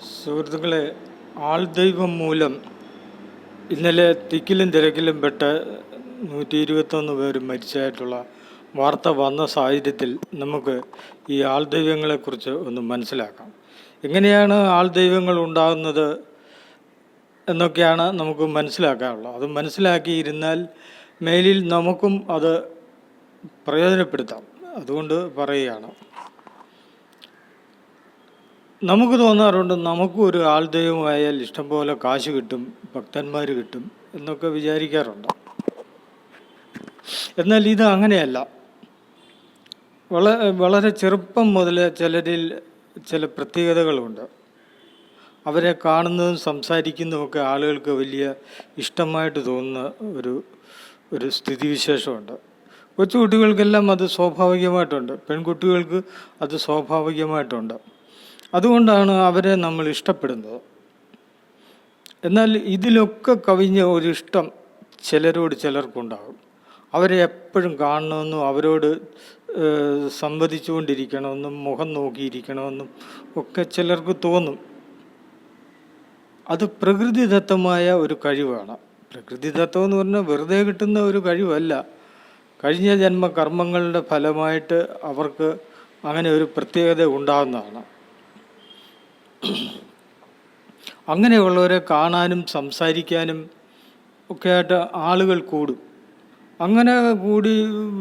സുഹൃത്തുക്കളെ ആൾദൈവം മൂലം ഇന്നലെ തിക്കിലും തിരക്കിലും പെട്ട് നൂറ്റി ഇരുപത്തൊന്ന് പേര് മരിച്ചതായിട്ടുള്ള വാർത്ത വന്ന സാഹചര്യത്തിൽ നമുക്ക് ഈ ആൾദൈവങ്ങളെക്കുറിച്ച് ഒന്ന് മനസ്സിലാക്കാം. എങ്ങനെയാണ് ആൾദൈവങ്ങൾ ഉണ്ടാകുന്നത് എന്നൊക്കെയാണ് നമുക്ക് മനസ്സിലാക്കാനുള്ളത്. അത് മനസ്സിലാക്കിയിരുന്നാൽ മേലിൽ നമുക്കും അത് പ്രയോജനപ്പെടുത്താം. അതുകൊണ്ട് പറയുകയാണ്. നമുക്ക് തോന്നാറുണ്ട് നമുക്കും ഒരു ആൾ ദൈവമായാൽ ഇഷ്ടംപോലെ കാശ് കിട്ടും ഭക്തന്മാർ കിട്ടും എന്നൊക്കെ വിചാരിക്കാറുണ്ട്. എന്നാൽ ഇത് അങ്ങനെയല്ല. വളരെ വളരെ ചെറുപ്പം മുതൽ ചിലരിൽ ചില പ്രത്യേകതകളുണ്ട്. അവരെ കാണുന്നതും സംസാരിക്കുന്നതുമൊക്കെ ആളുകൾക്ക് വലിയ ഇഷ്ടമായിട്ട് തോന്നുന്ന ഒരു ഒരു സ്ഥിതിവിശേഷമുണ്ട്. കൊച്ചുകുട്ടികൾക്കെല്ലാം അത് സ്വാഭാവികമായിട്ടുണ്ട്. പെൺകുട്ടികൾക്ക് അത് സ്വാഭാവികമായിട്ടുണ്ട്. അതുകൊണ്ടാണ് അവരെ നമ്മൾ ഇഷ്ടപ്പെടുന്നത്. എന്നാൽ ഇതിലൊക്കെ കവിഞ്ഞ ഒരിഷ്ടം ചിലരോട് ചിലർക്കുണ്ടാകും. അവരെ എപ്പോഴും കാണണമെന്നും അവരോട് സംവദിച്ചു സംവദിച്ചുകൊണ്ടിരിക്കണമെന്നും മുഖം നോക്കിയിരിക്കണമെന്നും ഒക്കെ ചിലർക്ക് തോന്നും. അത് പ്രകൃതിദത്തമായ ഒരു കഴിവാണ്. പ്രകൃതിദത്തം എന്ന് പറഞ്ഞാൽ വെറുതെ കിട്ടുന്ന ഒരു കഴിവല്ല. കഴിഞ്ഞ ജന്മ കർമ്മങ്ങളുടെ ഫലമായിട്ട് അവർക്ക് അങ്ങനെ ഒരു പ്രത്യേകത ഉണ്ടാകുന്നതാണ്. അങ്ങനെയുള്ളവരെ കാണാനും സംസാരിക്കാനും ഒക്കെ ആയിട്ട് ആളുകൾ കൂടും. അങ്ങനെ കൂടി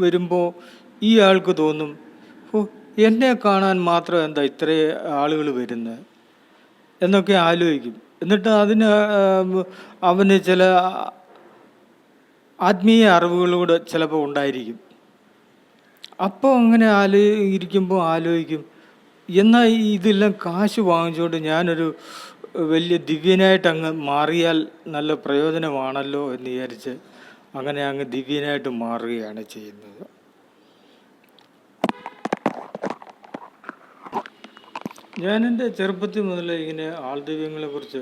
വരുമ്പോൾ ഈ ആൾക്ക് തോന്നും ഓ എന്നെ കാണാൻ മാത്രം എന്താ ഇത്രയും ആളുകൾ വരുന്നത് എന്നൊക്കെ ആലോചിക്കും. എന്നിട്ട് അതിന് അവന് ചില ആത്മീയ അറിവുകളൂടെ ചിലപ്പോൾ ഉണ്ടായിരിക്കും. അപ്പോൾ അങ്ങനെ ആലോ ഇരിക്കുമ്പോൾ ആലോചിക്കും എന്നാൽ ഇതെല്ലാം കാശ് വാങ്ങിച്ചുകൊണ്ട് ഞാനൊരു വലിയ ദിവ്യനായിട്ട് അങ്ങ് മാറിയാൽ നല്ല പ്രയോജനമാണല്ലോ എന്ന് വിചാരിച്ച് അങ്ങനെ അങ്ങ് ദിവ്യനായിട്ട് മാറുകയാണ് ചെയ്യുന്നത്. ഞാനെന്റെ ചെറുപ്പത്തിൽ മുതൽ ഇങ്ങനെ ആൾദൈവങ്ങളെ കുറിച്ച്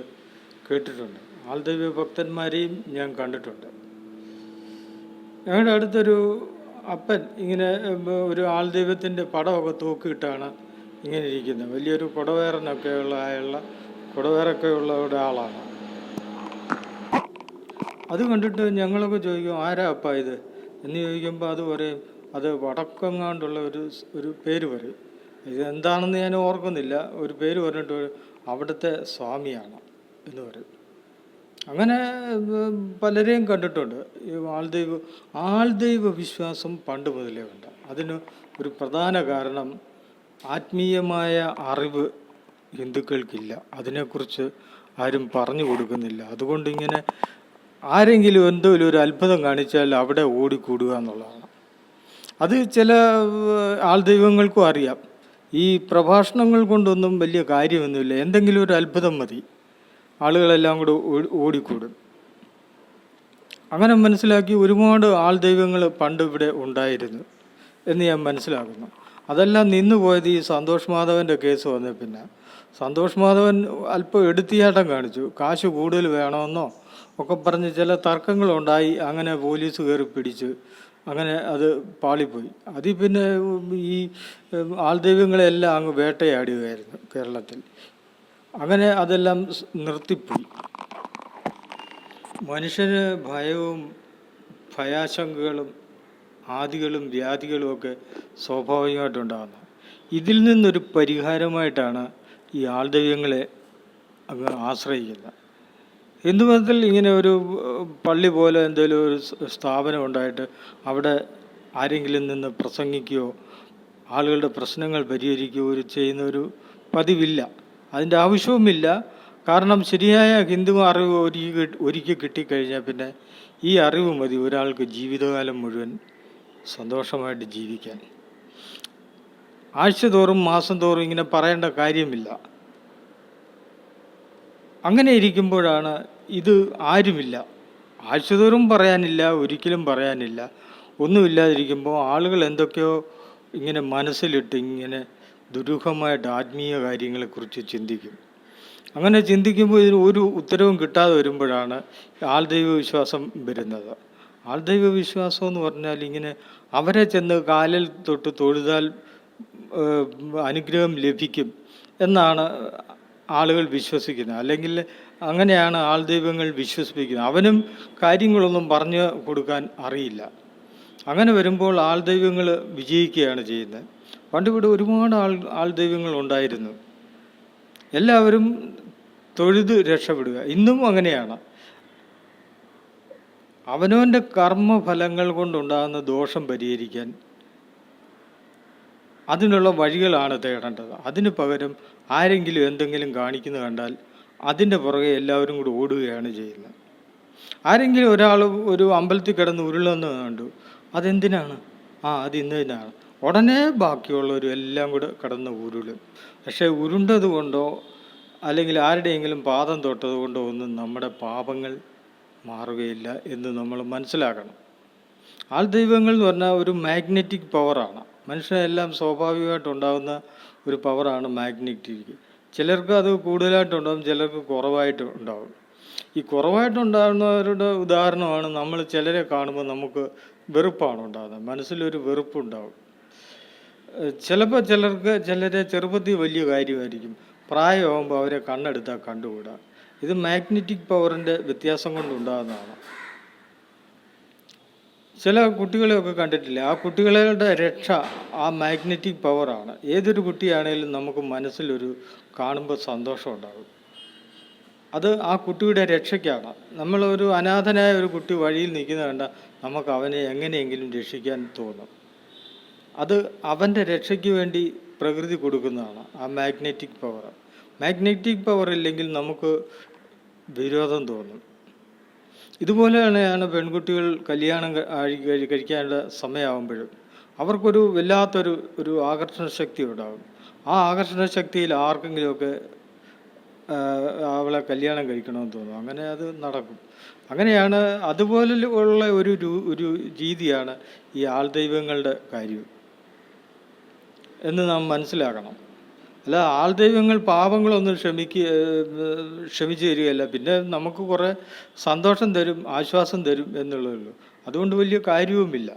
കേട്ടിട്ടുണ്ട്. ആൾദൈവ്യ ഭക്തന്മാരെയും ഞാൻ കണ്ടിട്ടുണ്ട്. ഞങ്ങളുടെ അടുത്തൊരു അപ്പൻ ഇങ്ങനെ ഒരു ആൾദൈവത്തിന്റെ പടമൊക്കെ തൂക്കിയിട്ടാണ് ഇങ്ങനെ ഇരിക്കുന്നത് വലിയൊരു കുടവേറനൊക്കെ ഉള്ള ആയുള്ള കുടവേറൊക്കെ ഉള്ള ഒരാളാണ് അത് കണ്ടിട്ട് ഞങ്ങളൊക്കെ ചോദിക്കും ആരാ അപ്പ ഇത്? എന്ന് ചോദിക്കുമ്പോൾ അത് പറയും അത് വടക്കങ്ങാണ്ടുള്ള ഒരു ഒരു പേര് പറയും. ഇത് എന്താണെന്ന് ഞാൻ ഓർക്കുന്നില്ല. ഒരു പേര് പറഞ്ഞിട്ട് അവിടുത്തെ സ്വാമിയാണ് എന്ന് പറയും. അങ്ങനെ പലരെയും കണ്ടിട്ടുണ്ട്. ഈ ആൾദൈവ ആൾദൈവ വിശ്വാസം പണ്ട് മുതലേ ഉണ്ട്. അതിന് ഒരു പ്രധാന കാരണം ആത്മീയമായ അറിവ് ഹിന്ദുക്കൾക്കില്ല. അതിനെക്കുറിച്ച് ആരും പറഞ്ഞു കൊടുക്കുന്നില്ല. അതുകൊണ്ട് ഇങ്ങനെ ആരെങ്കിലും എന്തെങ്കിലും ഒരു അത്ഭുതം കാണിച്ചാൽ അവിടെ ഓടിക്കൂടുക എന്നുള്ളതാണ്. അത് ചില ആൾ ദൈവങ്ങൾക്കും അറിയാം. ഈ പ്രഭാഷണങ്ങൾ കൊണ്ടൊന്നും വലിയ കാര്യമൊന്നുമില്ല. എന്തെങ്കിലും ഒരു അത്ഭുതം മതി. ആളുകളെല്ലാം കൂടെ ഓടി- ഓടിക്കൂടും. അങ്ങനെ മനസ്സിലാക്കി ഒരുപാട് ആൾ ദൈവങ്ങൾ പണ്ട് ഇവിടെ ഉണ്ടായിരുന്നു എന്ന് ഞാൻ മനസ്സിലാക്കുന്നു. അതെല്ലാം നിന്നു പോയത് ഈ സന്തോഷ് മാധവന്റെ കേസ് വന്ന പിന്നെ. സന്തോഷ് മാധവൻ അല്പം എടുത്തിയാട്ടം കാണിച്ചു. കാശ് കൂടുതൽ വേണമെന്നോ ഒക്കെ പറഞ്ഞ് ചില തർക്കങ്ങളുണ്ടായി. അങ്ങനെ പോലീസ് കയറി പിടിച്ച് അങ്ങനെ അത് പാളിപ്പോയി. അതിൽ പിന്നെ ഈ ആൾദൈവങ്ങളെല്ലാം അങ്ങ് വേട്ടയാടുകയായിരുന്നു കേരളത്തിൽ. അങ്ങനെ അതെല്ലാം നിർത്തിപ്പോയി. മനുഷ്യന് ഭയവും ഭയാശങ്കകളും ആദികളും വ്യാധികളും ഒക്കെ സ്വാഭാവികമായിട്ടുണ്ടാകുന്നു ഇതിൽ നിന്നൊരു പരിഹാരമായിട്ടാണ് ഈ ആൾദൈവങ്ങളെ അങ്ങ് ആശ്രയിക്കുന്നത്. ഹിന്ദുമതത്തിൽ ഇങ്ങനെ ഒരു പള്ളി പോലെ എന്തെങ്കിലും ഒരു സ്ഥാപനം ഉണ്ടായിട്ട് അവിടെ ആരെങ്കിലും നിന്ന് പ്രസംഗിക്കുകയോ ആളുകളുടെ പ്രശ്നങ്ങൾ പരിഹരിക്കുകയോ ഒരു ചെയ്യുന്ന ഒരു പതിവില്ല. അതിന്റെ ആവശ്യവുമില്ല. കാരണം ശരിയായ ഹിന്ദു അറിവ് ഒരുക്കി ഒരുക്കി കിട്ടിക്കഴിഞ്ഞാൽ പിന്നെ ഈ അറിവ് മതി. ഒരാൾക്ക് ജീവിതകാലം മുഴുവൻ സന്തോഷമായിട്ട് ജീവിക്കാൻ. ആഴ്ച തോറും മാസം തോറും ഇങ്ങനെ പറയേണ്ട കാര്യമില്ല. അങ്ങനെ ഇരിക്കുമ്പോഴാണ് ഇത് ആരുമില്ല. ആഴ്ചതോറും പറയാനില്ല ഒരിക്കലും പറയാനില്ല. ഒന്നുമില്ലാതിരിക്കുമ്പോൾ ആളുകൾ എന്തൊക്കെയോ ഇങ്ങനെ മനസ്സിലിട്ട് ഇങ്ങനെ ദുരൂഹമായിട്ട് ആത്മീയ കാര്യങ്ങളെക്കുറിച്ച് ചിന്തിക്കും. അങ്ങനെ ചിന്തിക്കുമ്പോൾ ഇതിന് ഒരു ഉത്തരവും കിട്ടാതെ വരുമ്പോഴാണ് ആൾദൈവ വിശ്വാസം വരുന്നത്. ആൾദൈവ വിശ്വാസം എന്ന് പറഞ്ഞാൽ ഇങ്ങനെ അവരെ ചെന്ന് കാലിൽ തൊട്ട് തൊഴുതാൽ അനുഗ്രഹം ലഭിക്കും എന്നാണ് ആളുകൾ വിശ്വസിക്കുന്നത്. അല്ലെങ്കിൽ അങ്ങനെയാണ് ആൾദൈവങ്ങൾ വിശ്വസിപ്പിക്കുന്നത്. അവനും കാര്യങ്ങളൊന്നും പറഞ്ഞു കൊടുക്കാൻ അറിയില്ല. അങ്ങനെ വരുമ്പോൾ ആൾ ദൈവങ്ങൾ വിജയിക്കുകയാണ് ചെയ്യുന്നത്. പണ്ട് ഇവിടെ ഒരുപാട് ആൾ ആൾ ദൈവങ്ങൾ ഉണ്ടായിരുന്നു. എല്ലാവരും തൊഴുത് രക്ഷപ്പെടുക. ഇന്നും അങ്ങനെയാണ്. അവനവന്റെ കർമ്മഫലങ്ങൾ കൊണ്ടുണ്ടാകുന്ന ദോഷം പരിഹരിക്കാൻ അതിനുള്ള വഴികളാണ് തേടേണ്ടത്. അതിന് പകരം ആരെങ്കിലും എന്തെങ്കിലും കാണിക്കുന്നത് കണ്ടാൽ അതിന്റെ പുറകെ എല്ലാവരും കൂടി ഓടുകയാണ് ചെയ്യുന്നത്. ആരെങ്കിലും ഒരാൾ ഒരു അമ്പലത്തിൽ കിടന്ന് ഉരുളെന്ന് കണ്ടു. അതെന്തിനാണ്? ആ അത് ഇന്നതിനാണ്. ഉടനെ ബാക്കിയുള്ളവരും എല്ലാം കൂടെ കിടന്ന് ഉരുളും. പക്ഷേ ഉരുണ്ടത് കൊണ്ടോ അല്ലെങ്കിൽ ആരുടെയെങ്കിലും പാദം തൊട്ടത് കൊണ്ടോ ഒന്നും നമ്മുടെ പാപങ്ങൾ മാറുകയില്ല എന്ന് നമ്മൾ മനസ്സിലാക്കണം. ആൾ ദൈവങ്ങൾ എന്ന് പറഞ്ഞാൽ ഒരു മാഗ്നറ്റിക് പവറാണ് മനുഷ്യനെല്ലാം സ്വാഭാവികമായിട്ടുണ്ടാകുന്ന ഒരു പവറാണ് മാഗ്നറ്റിക് ചിലർക്ക് അത് കൂടുതലായിട്ടുണ്ടാകും ചിലർക്ക് കുറവായിട്ട് ഉണ്ടാകും ഈ കുറവായിട്ടുണ്ടാകുന്നവരുടെ ഉദാഹരണമാണ് നമ്മൾ ചിലരെ കാണുമ്പോൾ നമുക്ക് വെറുപ്പാണ് ഉണ്ടാകുന്നത്. മനസ്സിലൊരു വെറുപ്പുണ്ടാകും. ചിലപ്പോൾ ചിലർക്ക് ചിലരെ ചെറുപ്പത്തിൽ വലിയ കാര്യമായിരിക്കും. പ്രായമാകുമ്പോൾ അവരെ കണ്ണെടുത്താൽ കണ്ടുകൂടാ. ഇത് മാഗ്നറ്റിക് പവറിന്റെ വ്യത്യാസം കൊണ്ടുണ്ടാകുന്നതാണ്. ചില കുട്ടികളെയൊക്കെ കണ്ടിട്ടില്ല? ആ കുട്ടികളുടെ രക്ഷ ആ മാഗ്നറ്റിക് പവറാണ് ഏതൊരു കുട്ടിയാണേലും നമുക്ക് മനസ്സിലൊരു കാണുമ്പോൾ സന്തോഷം ഉണ്ടാകും. അത് ആ കുട്ടിയുടെ രക്ഷയ്ക്കാണ്. നമ്മളൊരു അനാഥനായ ഒരു കുട്ടി വഴിയിൽ നിൽക്കുന്ന കണ്ട നമുക്ക് അവനെ എങ്ങനെയെങ്കിലും രക്ഷിക്കാൻ തോന്നും. അത് അവന്റെ രക്ഷയ്ക്ക് വേണ്ടി പ്രകൃതി കൊടുക്കുന്നതാണ് ആ മാഗ്നറ്റിക് പവർ മാഗ്നറ്റിക് പവർ ഇല്ലെങ്കിൽ നമുക്ക് വിരോധം തോന്നും. ഇതുപോലെ തന്നെയാണ് പെൺകുട്ടികൾ കല്യാണം കഴിക്കാനുള്ള സമയമാകുമ്പോഴും അവർക്കൊരു വല്ലാത്തൊരു ഒരു ആകർഷണ ശക്തി ഉണ്ടാകും. ആ ആകർഷണ ശക്തിയിൽ ആർക്കെങ്കിലുമൊക്കെ അവളെ കല്യാണം കഴിക്കണമെന്ന് തോന്നും. അങ്ങനെ അത് നടക്കും. അങ്ങനെയാണ് അതുപോലെ ഉള്ള ഒരു ഒരു രീതിയാണ് ഈ ആൾദൈവങ്ങളുടെ കാര്യം എന്ന് നാം മനസ്സിലാക്കണം. അല്ല ആൾ ദൈവങ്ങൾ പാപങ്ങളൊന്നും ക്ഷമിക്കുക ക്ഷമിച്ചു തരികയല്ല. പിന്നെ നമുക്ക് കുറേ സന്തോഷം തരും ആശ്വാസം തരും എന്നുള്ളതല്ലോ അതുകൊണ്ട് വലിയ കാര്യവുമില്ല.